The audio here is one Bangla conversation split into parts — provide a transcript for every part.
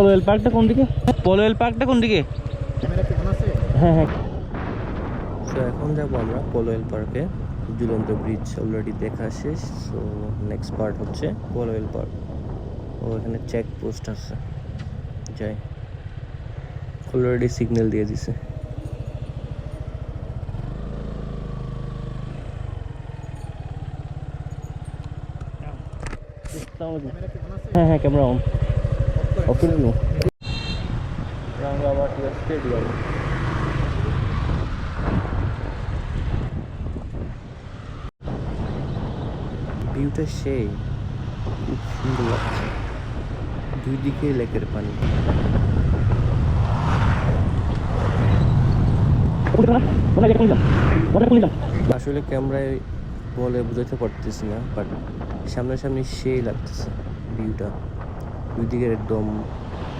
পলোয়েল পার্কটা কোন দিকে? পলোয়েল পার্কটা কোন দিকে? হ্যাঁ হ্যাঁ। সো এখন যাব আমরা পোলোয়েল পার্কে। দুলন্ত ব্রিজ অলরেডি দেখা শেষ সো নেক্সট পার্ট হচ্ছে পোলোয়েল পার্ক। ও এখানে চেক পোস্ট আছে। যাই। অলরেডি সিগন্যাল দিয়ে দিছে। হ্যাঁ হ্যাঁ ক্যামেরা অন নিও রাঙ্গামাটি স্টেডিয়াম ভিউটা সেই, খুব সুন্দর লাগছে। দুই দিকে লেকের পানি। আসলে ক্যামেরায় বলে বোঝাতে পারতেছি না বাট সামনাসামনি সেই লাগতেছে ভিউটা। দুই দিকে একদম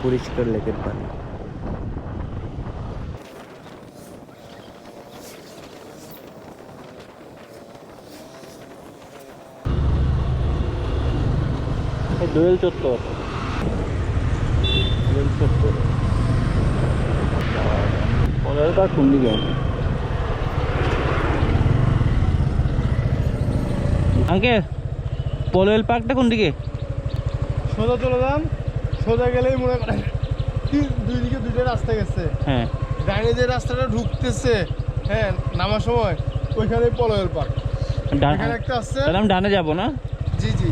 পরিষ্কার লেকের পানি। দোয়েল চত্বর। পলোয়েল পলোয়েল পার্কটা কোন দিকে সোজা চলে যান। সোজা গেলেই মনে করেন দুই দিকে দুইটা রাস্তা গেছে। হ্যাঁ। ডাইনে যে রাস্তাটা ঢুকতেছে হ্যাঁ নামার সময় ওইখানে পলয়ের পার্ক ডান এখানে একটা আছে। তাহলে আমি ডানে যাব না? জি জি।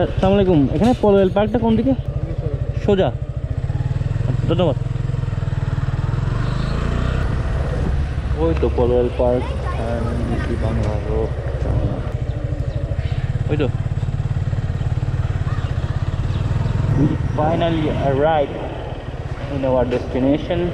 আসসালামু আলাইকুম। এখানে পলোয়েল পার্কটা কোন দিকে? সোজা। ধন্যবাদ। ako. Ito, Polwell Park. And this is ang laro. Uy, do. We finally arrived in our destination.